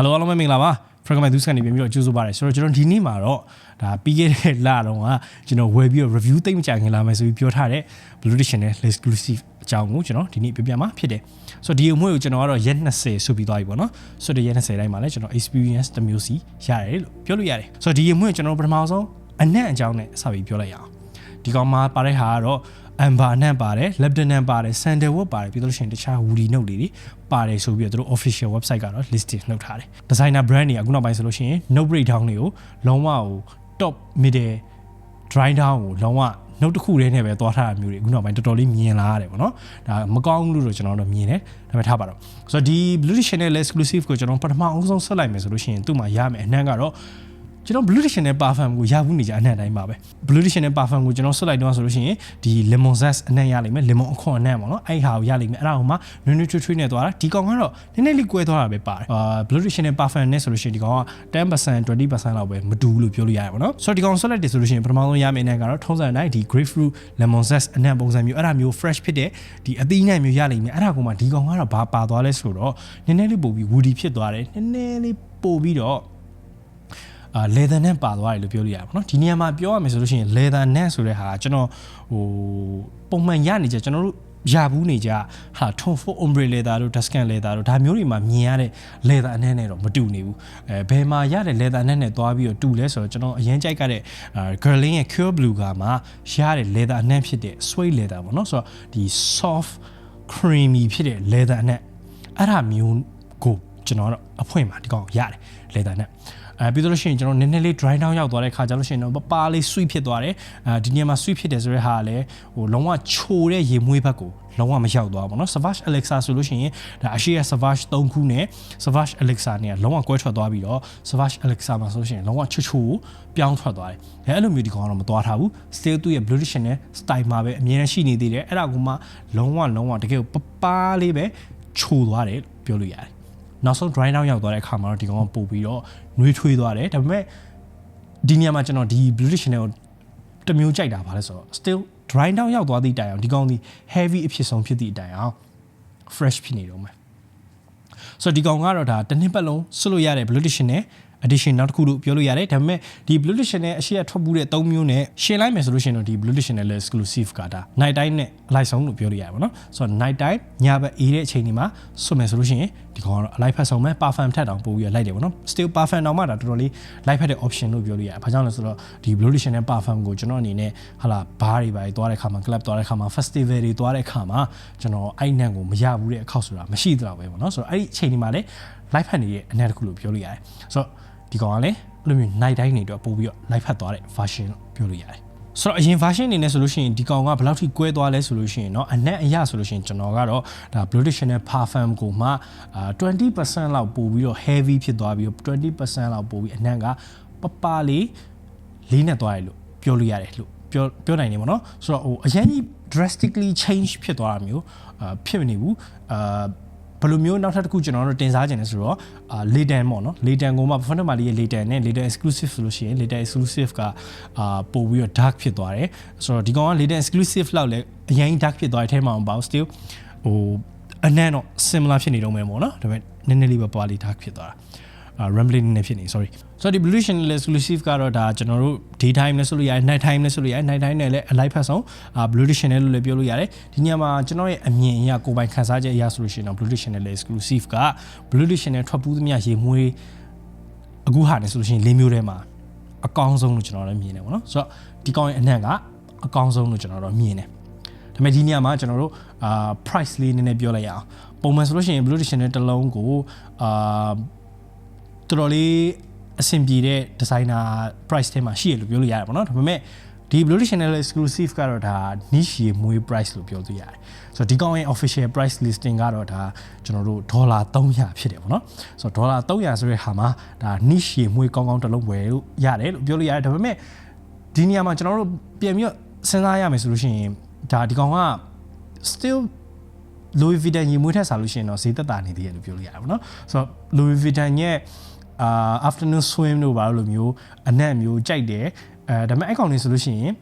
Hello အားလုံးပဲမင်္ဂလာပါ Fragment News ကနေပြန်ပြီးတော့ကြိုးဆိုပါရစေဆိုတော့ကျွန်တော်ဒီနေ့မှာတော့ဒါပြီးခဲ့တဲ့လတော့ကကျွန်တော်ဝယ်ပြီးတော့ review သိမ့်မကြခင်လာမယ်ဆိုပြီးပြောထားတဲ့ Blue Edition နဲ့ exclusive အကြောင်းကိုကျွန်တော်ဒီနေ့ပြပြမှာဖြစ်တယ်ဆိုတော့ဒီအမွေကိုကျွန်တော်ကတော့ရက်20ဆိုပြီးသွားပြီပေါ့နော်ဆိုတော့ရက်20တိုင်းမှာလည်းကျွန်တော် experience တစ်မျိုးစီရတယ်လို့ပြောလို့ရတယ်ဆိုတော့ဒီအမွေကိုကျွန်တော်ပထမဆုံးအနက်အကြောင်းနဲ့စပြီးပြောလိုက်ရအောင်ဒီကောင်မှာပါတဲ့ဟာကတော့ အမ်ဘာနန်ပါတယ်လက်ဒနန်ပါတယ်ဆန်တယ်ဝတ်ပါတယ်ပြီးတော့ရှင်တခြားဝူဒီနုတ်လေးတွေပါတယ်ဆိုပြီးတော့သူတို့ official website ကတော့ listing လုပ်ထားတယ် designer brand တွေကအခုနောက်ပိုင်းဆိုလို့ရှိရင် note breakdown တွေကိုလုံးဝဟို top middle dry down ကိုလုံးဝနှုတ်တစ်ခုတည်းနဲ့ပဲသွားထားတာမျိုးတွေအခုနောက်ပိုင်းတော်တော်လေးမြင်လာရတယ်ပေါ့နော်ဒါမကောင်းဘူးလို့တော့ကျွန်တော်တို့မြင်တယ်ဒါပေမဲ့ထားပါတော့ဆိုတော့ဒီ blue channel exclusive ကိုကျွန်တော်ပထမအောင်ဆုံးဆက်လိုက်မယ်ဆိုလို့ရှိရင်သူ့မှာရမယ်အနှံ့ကတော့ ကျွန်တော် blue edition နဲ့ parfum ကိုရဘူးနေကြအနှံ့တိုင်းပါပဲ blue edition နဲ့ parfum ကိုကျွန်တော်ဆွတ်လိုက်တော့ဆိုလို့ရှိရင်ဒီ lemon zest အနှံ့ရလိမ့်မယ် lemon အခွန်အနှံ့ပေါ့နော်အဲ့ဟာကိုရလိမ့်မယ်အဲ့ဒါဟိုမှာနွေးနွေးထွေးထွေးနဲ့သွားတာဒီကောင်ကတော့နည်းနည်းလေးကွဲသွားတာပဲပါတယ်အာ blue edition နဲ့ parfum နဲ့ဆိုလို့ရှိရင်ဒီကောင်က10% 20%လောက်ပဲမတူဘူးလို့ပြောလို့ရတယ်ပေါ့နော်ဆိုတော့ဒီကောင်ဆွတ်လိုက်တယ်ဆိုလို့ရှိရင်ပထမဆုံးရမယ့်အနှံ့ကတော့ထုံးစံတိုင်းဒီ grapefruit lemon zest အနှံ့ပုံစံမျိုးအဲ့ဒါမျိုး fresh ဖြစ်တဲ့ဒီအသီးနှံ့မျိုးရလိမ့်မယ်အဲ့ဒါကမှဒီကောင်ကတော့ဘာပါသွားလဲဆိုတော့နည်းနည်းလေးပို့ပြီး woody ဖြစ်သွားတယ်နည်းနည်းလေးပို့ပြီးတော့ အာ leather နဲ့ပါသွားတယ်လို့ပြောလို့ရတယ်ပေါ့နော်ဒီနေရာမှာပြောရမယ်ဆိုလို့ရှိရင် leather နဲ့ဆိုတဲ့ဟာကျွန်တော်ဟိုပုံမှန်ရနေကြကျွန်တော်တို့ရဘူးနေကြဟာ tone for ombre leather တို့ duskan leather တို့ဒါမျိုးတွေမှာမြင်ရတဲ့ leather အနှဲနဲ့တော့မတူနေဘူးအဲဘယ်မှာရတဲ့ leather အနှဲနဲ့သွားပြီးတော့တူလဲဆိုတော့ကျွန်တော်အရင်ကြိုက်ကြတဲ့ girling ရဲ့ cure blue ကမှာရတဲ့ leather အနှဲဖြစ်တဲ့ suede leather ပေါ့နော်ဆိုတော့ဒီ soft creamy ဖြစ်တဲ့ leather အနှဲအဲ့ဒါမျိုးကိုကျွန်တော်တော့အဖွင့်မှာဒီကောင်ရတယ် leather နဲ့ အဲပြီးတော့လို့ရှိရင်ကျွန်တော်နည်းနည်းလေး dry down ရောက်သွားတဲ့ခါကျလို့ရှိရင်တော့ပပါလေး sweet ဖြစ်သွားတယ်အဲဒီနေရာမှာ sweet ဖြစ်တယ်ဆိုတဲ့ဟာကလည်းဟိုလုံးဝချိုတဲ့ရေမွေးဘက်ကိုလုံးဝမရောက်သွားဘူးเนาะ Savage Alexa ဆိုလို့ရှိရင်ဒါအရှိရ Savage 3ခုနဲ့ Savage Alexa เนี่ยလုံးဝကွဲထွက်သွားပြီးတော့ Savage Alexa မှာဆိုလို့ရှိရင်လုံးဝချွတ်ချူပြောင်းထွက်သွားတယ်အဲအဲ့လိုမျိုးဒီကောင်ကတော့မသွားထားဘူး still သူ့ရဲ့ blue edition နဲ့ style မှာပဲအမြဲတမ်းရှိနေသေးတယ်အဲ့ဒါကမှလုံးဝလုံးဝတကယ်ပပါလေးပဲချိုသွားတယ်ပြောလို့ရတယ် နောက်ဆုံး dry down ရောက်သွားတဲ့အခါမှာတော့ဒီကောင်ကပို့ပြီးတော့နှွေးထွေးသွားတယ်ဒါပေမဲ့ဒီနေရာမှာကျွန်တော်ဒီ blue edition ကိုတမျိုးကြိုက်တာပါလဲဆိုတော့ still dry down ရောက်သွားသည့်တိုင်အောင်ဒီကောင်ဒီ heavy အဖြစ်ဆုံးဖြစ်သည့်တိုင်အောင် fresh ဖြစ်နေတော့မယ်ဆိုတော့ဒီကောင်ကတော့ဒါတစ်နှစ်ပတ်လုံးဆွလို့ရတဲ့ blue edition နဲ့ addition နောက်တစ်ခုလို့ပြောလို့ရတယ်ဒါပေမဲ့ဒီ blue edition နဲ့အရှိရထွက်ပူးတဲ့၃မျိုးနဲ့ရှင်းလိုက်မယ်ဆိုလို့ရှိရင်တော့ဒီ blue edition နဲ့လည်း exclusive ကဒါ night time နဲ့အလိုက်ဆုံးလို့ပြောလို့ရပါတော့ဆိုတော့ night time ညဘက်အေးတဲ့အချိန်ဒီမှာဆွမယ်ဆိုလို့ရှိရင်ဒီကောင်ကတော့အလိုက်ဖက်ဆုံးမဲ့ perfume ထက်တောင်ပို့ပြီးလိုက်တယ်ပေါ့နော် still perfume တောင်မှဒါတော်တော်လေးလိုက်ဖက်တဲ့ option လို့ပြောလို့ရတယ်ဘာကြောင့်လဲဆိုတော့ဒီ blue edition နဲ့ perfume ကိုကျွန်တော်အနေနဲ့ဟာလာဘားတွေပါသွားတဲ့ခါမှာ club သွားတဲ့ခါမှာ festival တွေသွားတဲ့ခါမှာကျွန်တော်အဲ့နံကိုမရဘူးတဲ့အခောက်ဆိုတာမရှိတော့ပဲပေါ့နော်ဆိုတော့အဲ့ဒီအချိန်ဒီမှာလည်း live ဖက်နေတဲ့အနက်တစ်ခုလို့ပြောလို့ရတယ်ဆိုတော့ဒီကောင်ကလည်းအဲ့လိုမျိုး night တိုင်းနေတော့ပို့ပြီးတော့ live ဖတ်သွားတဲ့ version လို့ပြောလို့ရတယ်ဆိုတော့အရင် version အနေနဲ့ဆိုလို့ရှိရင်ဒီကောင်ကဘယ်လောက်ထိကွဲသွားလဲဆိုလို့ရှိရင်เนาะအနက်အရဆိုလို့ရှိရင်ကျွန်တော်ကတော့ဒါ Blue Channel Parfum ကိုမှအာ20%လောက်ပို့ပြီးတော့ heavy ဖြစ်သွားပြီးတော့20%လောက်ပို့ပြီးအနက်ကပပလေးလေးနဲ့သွားတယ်လို့ပြောလို့ရတယ်လို့ပြောပြောနိုင်နေပါတော့ဆိုတော့ဟိုအရင်ကြီး drastically change ဖြစ်သွားတာမျိုးအာဖြစ်မနေဘူးအာ ဘယ်လိုမျိုးနောက်ထပ်တစ်ခုကျွန်တော်တို့တင်စားခြင်းလဲဆိုတော့အာလေတန်ပေါ့နော်လေတန်ကိုမှ font မှာလေးရဲ့လေတန်နဲ့လေတန် exclusive ဆိုလို့ရှိရင်လေတန် exclusive ကအာပို့ပြီးတော့ dark ဖြစ်သွားတယ်ဆိုတော့ဒီကောင်ကလေတန် exclusive လောက်လဲအရင် dark ဖြစ်သွားတဲ့အထဲမှာမပါဘူး still ဟိုအနံ့တော့ similar ဖြစ်နေတော့မယ်ပေါ့နော်ဒါပေမဲ့နည်းနည်းလေးပဲပွားလေး dark ဖြစ်သွားတာအာ rambling နဲ့ဖြစ်နေ sorry ဆိုတော့ဒီ blue channel exclusive ကတော့ဒါကျွန်တော်တို့ day time နဲ့ဆိုလို့ရတယ် night time နဲ့ဆိုလို့ရတယ် night time နဲ့လည်း alive ဖတ်ဆုံးအာ blue channel လို့လည်းပြောလို့ရတယ်ဒီညမှာကျွန်တော်ရဲ့အမြင်အရကိုယ်ပိုင်ခန်းစားချက်အရဆိုလို့ရှိရင်တော့ blue channel exclusive က blue channel ထွက်ပူးသမျှရေမွေးအခုဟာနဲ့ဆိုလို့ရှိရင်လေးမျိုးထဲမှာအကောင်းဆုံးလို့ကျွန်တော်လည်းမြင်တယ်ပေါ့နော်ဆိုတော့ဒီကောင်းရဲ့အနံ့ကအကောင်းဆုံးလို့ကျွန်တော်တို့မြင်တယ်ဒါပေမဲ့ဒီနေရာမှာကျွန်တော်တို့အာ price လေးနည်းနည်းပြောလိုက်ရအောင်ပုံမှန်ဆိုလို့ရှိရင် blue channel တစ်လုံးကိုအာ တော်တော်လေးအဆင်ပြေတဲ့ designer price ထဲမှာရှိရလို့ပြောလို့ရတယ်ပေါ့နော်ဒါပေမဲ့ဒီ Blue Channel exclusive ကတော့ဒါ niche ရေမွေး price လို့ပြောလို့ရတယ်ဆိုတော့ဒီကောင်ရဲ့ official price listing ကတော့ဒါကျွန်တော်တို့ဒေါ်လာ300ဖြစ်တယ်ပေါ့နော်ဆိုတော့ဒေါ်လာ300ဆိုတဲ့ဟာမှာဒါ niche ရေမွေးကောင်းကောင်းတစ်လုံးဝယ်လို့ရတယ်လို့ပြောလို့ရတယ်ဒါပေမဲ့ဒီနေရာမှာကျွန်တော်တို့ပြန်ပြီးတော့စဉ်းစားရမယ်ဆိုလို့ရှိရင်ဒါဒီကောင်က still Louis Vuitton ရေမွေးထက်စားလို့ရှိရင်တော့ဈေးသက်သာနေသေးတယ်လို့ပြောလို့ရတယ်ပေါ့နော်ဆိုတော့ Louis Vuitton ရဲ့ အာ afternoon swim တို့ဘာလို့လိုမျိုးအနက်မျိုးကြိုက်တယ်အဲဒါပေမဲ့အဲ့ကောင်လေးဆိုလို့ရှိရင်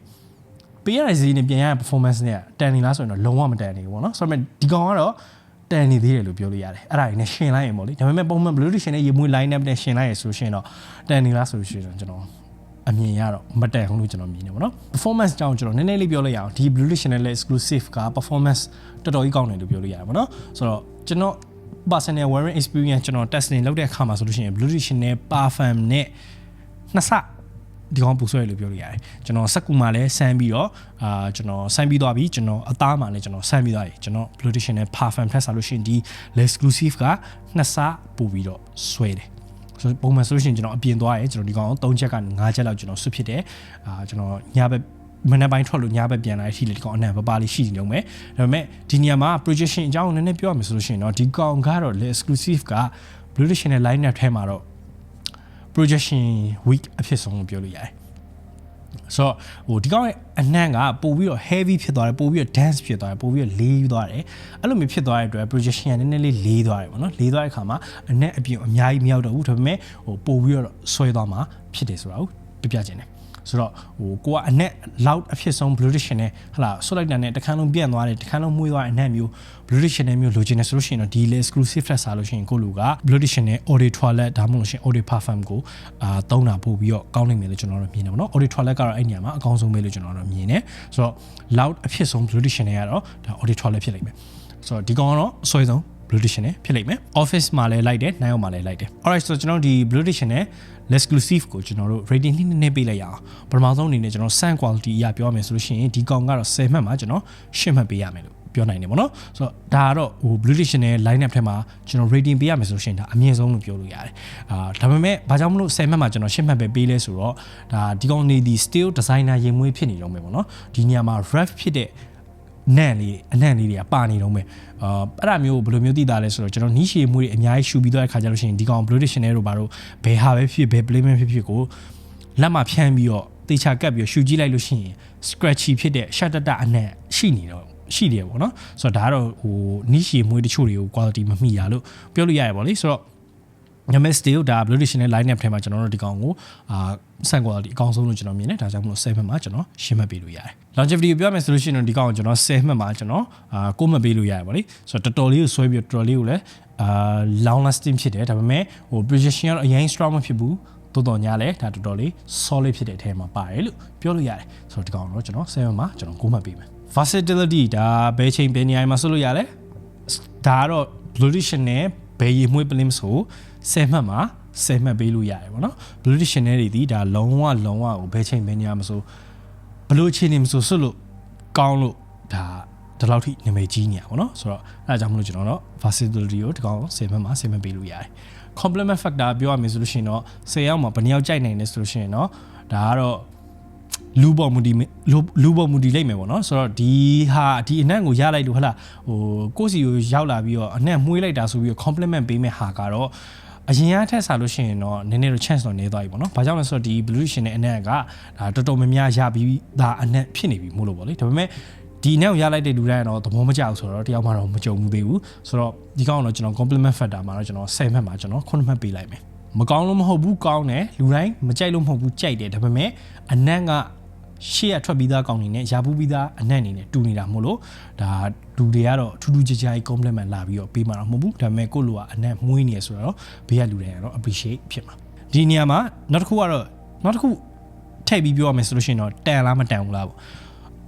ပေးရတဲ့ဈေးနဲ့ပြန်ရတဲ့ performance နဲ့တန်နေလားဆိုရင်တော့လုံးဝမတန်နေဘူးပေါ့နော်ဆိုတော့ဒီကောင်ကတော့တန်နေသေးတယ်လို့ပြောလို့ရတယ်အဲ့ဒါကြီးနဲ့ရှင်လိုက်ရင်ပေါ့လေဒါပေမဲ့ပုံမှန် blue edition နဲ့ရေမွေး line up နဲ့ရှင်လိုက်ရဆိုရှင်တော့တန်နေလားဆိုရှင်ကျွန်တော်အမြင်ရတော့မတန်ဘူးလို့ကျွန်တော်မြင်နေပါတော့ performance ကြောင့်ကျွန်တော်နည်းနည်းလေးပြောလိုက်ရအောင်ဒီ blue edition နဲ့ exclusive က performance တော်တော်ကြီးကောင်းတယ်လို့ပြောလို့ရတယ်ပေါ့နော်ဆိုတော့ကျွန်တော် personal wearing experience ကျွန်တော် testing လုပ်တဲ့အခါမှာဆိုလို့ရှိရင် blue edition နဲ့ parfum နဲ့နှစ်ဆဒီကောင်ပူဆွဲလို့ပြောလို့ရတယ်ကျွန်တော်စက်ကူမှာလည်းဆန်းပြီးတော့အာကျွန်တော်ဆန်းပြီးသွားပြီကျွန်တော်အသားမှာလည်းကျွန်တော်ဆန်းပြီးသွားပြီကျွန်တော် blue edition နဲ့ parfum ထက်စားလို့ရှိရင်ဒီ exclusive ကနှစ်ဆပူပြီးတော့ဆွဲတယ်ဆိုပုံမှန်ဆိုလို့ရှိရင်ကျွန်တော်အပြင်သွားရဲကျွန်တော်ဒီကောင်၃ချက်ကနေ၅ချက်လောက်ကျွန်တော်ဆွဖြစ်တယ်အာကျွန်တော်ညဘက် မနေ့ပိုင်းထွက်လို့ညဘက်ပြန်လာတဲ့အထိလေဒီကောင်အနံပပလေးရှိနေုံပဲဒါပေမဲ့ဒီနေရာမှာ projection အကြောင်းနည်းနည်းပြောရမယ်ဆိုလို့ရှိရင်တော့ဒီကောင်ကတော့ exclusive က blue edition နဲ့ line နဲ့ထဲမှာတော့ projection week အဖြစ်ဆုံးလို့ပြောလို့ရတယ်ဆိုတော့ဟိုဒီကောင်ရဲ့အနှံ့ကပို့ပြီးတော့ heavy ဖြစ်သွားတယ်ပို့ပြီးတော့ dense ဖြစ်သွားတယ်ပို့ပြီးတော့လေးသွားတယ်အဲ့လိုမျိုးဖြစ်သွားတဲ့အတွက် projection ကနည်းနည်းလေးလေးသွားတယ်ပေါ့နော်လေးသွားတဲ့အခါမှာအနက်အပြင်အများကြီးမရောက်တော့ဘူးဒါပေမဲ့ဟိုပို့ပြီးတော့ဆွဲသွားမှာဖြစ်တယ်ဆိုတာကိုပြပြခြင်းတယ် ဆိုတော့ဟိုကိုကအနက် loud အဖြစ်ဆုံး blue edition နဲ့ဟလာဆွတ်လိုက်တာနဲ့တခန်းလုံးပြန့်သွားတယ်တခန်းလုံးမှုေးသွားတဲ့အနက်မျိုး blue edition နဲ့မျိုးလိုချင်တယ်ဆိုလို့ရှိရင်တော့ဒီလေ exclusive ထက်စားလို့ရှိရင်ကိုလူက blue edition နဲ့ Audi toilet ဒါမှမဟုတ်လို့ရှိရင် Audi parfum ကိုအာတုံးတာပို့ပြီးတော့ကောင်းနိုင်မယ်လို့ကျွန်တော်တို့မြင်တယ်ပေါ့နော် Audi toilet ကတော့အဲ့နေရာမှာအကောင်းဆုံးပဲလို့ကျွန်တော်တို့မြင်တယ်ဆိုတော့ loud အဖြစ်ဆုံး blue edition နဲ့ကတော့ဒါ Audi toilet ဖြစ်လိမ့်မယ်ဆိုတော့ဒီကောင်ကတော့အဆွဲဆုံး blue edition နဲ့ဖြစ်လိမ့်မယ် office မှာလည်းလိုက်တယ်နိုင်အောင်မှာလည်းလိုက်တယ် alright ဆိုတော့ကျွန်တော်ဒီ blue edition နဲ့ exclusive ကိုကျွန်တော်တို့ rating နည်းနည်းပေးလိုက်ရအောင်ပထမဆုံးအနေနဲ့ကျွန်တော် sound quality အရပြောမယ်ဆိုလို့ရှိရင်ဒီကောင်ကတော့10မှတ်မှာကျွန်တော်10မှတ်ပေးရမယ်လို့ပြောနိုင်တယ်ပေါ့နော်ဆိုတော့ဒါကတော့ဟို blue edition နဲ့ line up ထဲမှာကျွန်တော် rating ပေးရမယ်ဆိုလို့ရှိရင်ဒါအမြင့်ဆုံးလို့ပြောလို့ရတယ်အာဒါပေမဲ့ဘာကြောင့်မလို့10မှတ်မှာကျွန်တော်10မှတ်ပဲပေးလဲဆိုတော့ဒါဒီကောင်နေဒီ steel designer ရင်မွေးဖြစ်နေတော့မယ်ပေါ့နော်ဒီနေရာမှာ ref ဖြစ်တဲ့ နန့်လေးအနန့်လေးတွေကပါနေတော့မယ်အာအဲ့ဒါမျိုးဘယ်လိုမျိုးသိတာလဲဆိုတော့ကျွန်တော်နီးရှည်မွေးတွေအများကြီးရှူပြီးတော့အခါကျလို့ရှိရင်ဒီကောင် blue dictionary တို့ဘာလို့ဘယ်ဟာပဲဖြစ်ဘယ် playman ဖြစ်ဖြစ်ကိုလက်မှာဖြန်းပြီးတော့တေချာကပ်ပြီးတော့ရှူကြည့်လိုက်လို့ရှိရင် scratchy ဖြစ်တဲ့ shut တအနန့်ရှိနေတော့ရှိတယ်ပေါ့နော်ဆိုတော့ဒါကတော့ဟိုနီးရှည်မွေးတချို့တွေကို quality မမိရလို့ပြောလို့ရရပါလေဆိုတော့ ညမစတီလ်ဒါ blue edition နဲ့ line up ထဲမှာကျွန်တော်တို့ဒီကောင်ကိုအာဆန် quality အကောင်းဆုံးလို့ကျွန်တော်မြင်တယ်ဒါကြောင့်မလို့7မှတ်မှာကျွန်တော်ရှင်းမှတ်ပေးလို့ရတယ် longevity ကိုပြောမယ်ဆိုလို့ရှိရင်ဒီကောင်ကိုကျွန်တော်10မှတ်မှာကျွန်တော်အာ9မှတ်ပေးလို့ရတယ်ဗောလေဆိုတော့တော်တော်လေးကိုဆွဲပြီးတော်တော်လေးကိုလည်းအာ long lasting ဖြစ်တယ်ဒါပေမဲ့ဟို precision ကတော့အရင် strong မဖြစ်ဘူးတော်တော်ညာလဲဒါတော်တော်လေး solid ဖြစ်တဲ့အထဲမှာပါတယ်လို့ပြောလို့ရတယ်ဆိုတော့ဒီကောင်တော့ကျွန်တော်7မှတ်မှာကျွန်တော်9မှတ်ပေးမယ် versatility ဒါဘယ်ချိန်ဘယ်နေရာမှာဆိုလို့ရလဲဒါကတော့ blue edition နဲ့ဘယ်ရည်မွေးပလင်းဆို 10မှတ်မှာ10မှတ်ပေးလို့ရတယ်ဗောနော် blue edition နဲ့တွေဒီဒါလုံးဝလုံးဝကိုဘယ်ချိန်ဘယ်နေရာမှာဆိုဘလို့ချင်းနေမဆိုဆွတ်လို့ကောင်းလို့ဒါဒီလောက်ထိနာမည်ကြီးနေရပါတော့ဆိုတော့အဲဒါကြောင့်မလို့ကျွန်တော်တော့ versatility ကိုဒီကောင်10မှတ်မှာ10မှတ်ပေးလို့ရတယ် complement factor ပြောရမယ်ဆိုလို့ရှိရင်တော့10ရောက်မှာဘယ်နှယောက်ကြိုက်နိုင်လဲဆိုလို့ရှိရင်တော့ဒါကတော့လူပေါ်မူဒီလူပေါ်မူဒီလိုက်မယ်ပေါ့နော်ဆိုတော့ဒီဟာဒီအနက်ကိုရလိုက်လို့ဟလာဟိုကိုယ့်စီကိုရောက်လာပြီးတော့အနက်မှုေးလိုက်တာဆိုပြီးတော့ compliment ပေးမဲ့ဟာကတော့ အရင်ကထက်စားလို့ရှိရင်တော့နည်းနည်းတော့ chance တော့နေသွားပြီပေါ့နော်။ဘာကြောင့်လဲဆိုတော့ဒီ blue edition နဲ့အနက်ကဒါတော်တော်များများရပြီးဒါအနက်ဖြစ်နေပြီမို့လို့ပေါ့လေ။ဒါပေမဲ့ဒီနောက်ရလိုက်တဲ့လူတိုင်းကတော့သဘောမကျဘူးဆိုတော့တယောက်မှတော့မကြုံဘူးသေးဘူးဆိုတော့ဒီကောင်တော့ကျွန်တော် compliment factor မှာတော့ကျွန်တော်10မှတ်မှာကျွန်တော်9မှတ်ပေးလိုက်မယ်မကောင်းလို့မဟုတ်ဘူးကောင်းတယ်လူတိုင်းမကြိုက်လို့မဟုတ်ဘူးကြိုက်တယ်ဒါပေမဲ့အနက်က ရှေ့ရထွက်ပြီးသားကောင်းနေနဲ့ရာဘူးပြီးသားအနက်အနေနဲ့တူနေတာမို့လို့ဒါလူတွေကတော့ထူးထူးခြားခြားကြီး compliment လာပြီးတော့ပေးမှာတော့မဟုတ်ဘူးဒါပေမဲ့ကိုယ့်လူကအနက်မွေးနေရဆိုတော့ဘေးကလူတွေကတော့ appreciate ဖြစ်မှာဒီနေရာမှာနောက်တစ်ခုကတော့နောက်တစ်ခုထည့်ပြီးပြောရမယ်ဆိုလို့ရှိရင်တော့တန်လားမတန်ဘူးလားပေါ့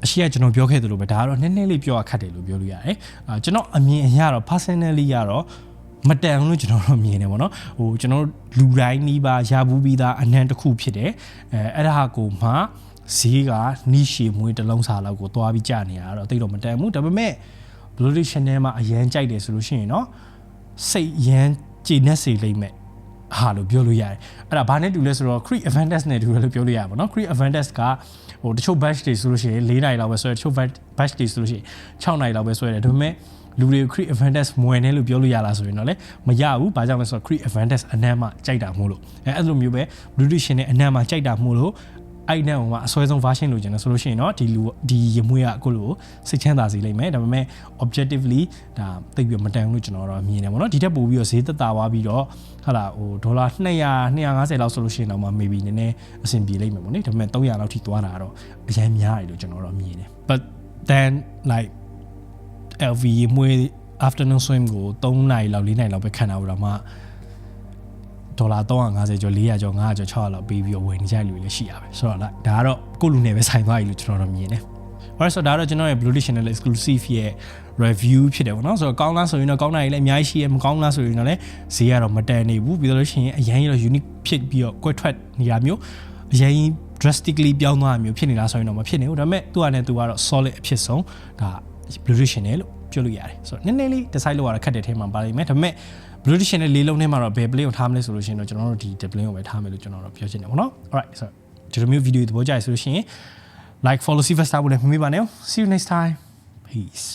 အရှိကကျွန်တော်ပြောခဲ့သလိုပဲဒါကတော့နည်းနည်းလေးပြောရခက်တယ်လို့ပြောလို့ရတယ်အာကျွန်တော်အမြင်အရတော့ personally ကတော့မတန်ဘူးလို့ကျွန်တော်တို့မြင်တယ်ပေါ့နော်ဟိုကျွန်တော်တို့လူတိုင်းနီးပါရဘူးပြီးသားအနံတစ်ခုဖြစ်တယ်အဲအဲ့ဒါကိုမှ ဈေးကနီးရှည်မွေးတစ်လုံးစာလောက်ကိုသွားပြီးကြာနေရတော့တိတ်တော့မတန်ဘူးဒါပေမဲ့ blue edition ထဲမှာအရန်ကြိုက်တယ်ဆိုလို့ရှိရင်เนาะစိတ်ရန်ကြည်နက်စေလိမ့်မယ်ဟာလို့ပြောလို့ရတယ်အဲ့ဒါဘာနဲ့တူလဲဆိုတော့ Creed Avantage နဲ့တူတယ်လို့ပြောလို့ရပါတော့ Creed Avantage ကဟိုတချို့ batch တွေဆိုလို့ရှိရင်၄နိုင်လောက်ပဲဆွဲတယ်တချို့ batch တွေဆိုလို့ရှိရင်6နိုင်လောက်ပဲဆွဲတယ်ဒါပေမဲ့လူတွေ Creed Avantage မဝင်နဲ့လို့ပြောလို့ရလားဆိုရင်တော့လေမရဘူးဘာကြောင့်လဲဆိုတော့ Creed Avantage အနမ်းမှကြိုက်တာမို့လို့အဲအဲ့လိုမျိုးပဲ Blue Edition နဲ့အနမ်းမှကြိုက်တာမို့လို့ အဲ့နဲ့ဟိုမှာအစွဲဆုံး version လိုချင်တယ်ဆိုလို့ရှိရင်တော့ဒီလူဒီရမွေးကအခုလိုစိတ်ချမ်းသာစေလိမ့်မယ်ဒါပေမဲ့ objectively ဒါတိတ်ပြီးမတန်ဘူးလို့ကျွန်တော်တော့မြင်တယ်ပေါ့နော်ဒီထက်ပိုပြီးတော့ဈေးသက်သာသွားပြီးတော့ဟာလာဟိုဒေါ်လာ200 250လောက်ဆိုလို့ရှိရင်တော့မှ maybe နည်းနည်းအဆင်ပြေလိမ့်မယ်ပေါ့နိဒါပေမဲ့300လောက်ထိသွားတာတော့အရင်များတယ်လို့ကျွန်တော်တော့မြင်တယ် but then like LV မွေး afternoon swim ကို3နာရီလောက်4နာရီလောက်ပဲခံတာဘူးတော့မှ ဒေါ်လာ350ကျော်400ကျော်500ကျော်600လောက်ပေးပြီးတော့ဝယ်နေကြလူတွေလည်းရှိရပဲဆိုတော့လာဒါကတော့ကိုယ့်လူနဲ့ပဲဆိုင်သွားပြီလို့ကျွန်တော်တို့မြင်တယ် Alright so ဒါတော့ကျွန်တော်ရဲ့ Blue Dish Channel exclusive ရဲ့ review ဖြစ်တယ်ပေါ့နော်ဆိုတော့ကောင်းလားဆိုရင်တော့ကောင်းတာကြီးလည်းအများကြီးရှိရမကောင်းလားဆိုရင်တော့လည်းဈေးကတော့မတန်နေဘူးပြီးတော့လို့ရှိရင်အရင်ရော unique ဖြစ်ပြီးတော့ကွက်ထွက်နေတာမျိုးအရင် drastically ပြောင်းသွားတာမျိုးဖြစ်နေလားဆိုရင်တော့မဖြစ်နေဘူးဒါပေမဲ့သူကလည်းသူကတော့ solid အဖြစ်ဆုံးဒါ Blue Dish Channel လို့ပြောလို့ရတယ်ဆိုတော့နည်းနည်းလေး decide လုပ်ရတာခက်တဲ့ထဲမှာပါလိမ့်မယ်ဒါပေမဲ့ Blue Dish Channel လေးလုံးထဲမှာတော့ဘယ် play ကိုထားမလဲဆိုလို့ရှိရင်တော့ကျွန်တော်တို့ဒီ play ကိုပဲထားမယ်လို့ကျွန်တော်တို့ပြောချင်တယ်ပေါ့နော် alright so ဒီလိုမျိုး video သဘောကျရဆိုလို့ရှိရင် like follow see first တာဘူးလည်းမမေ့ပါနဲ့ see you next time peace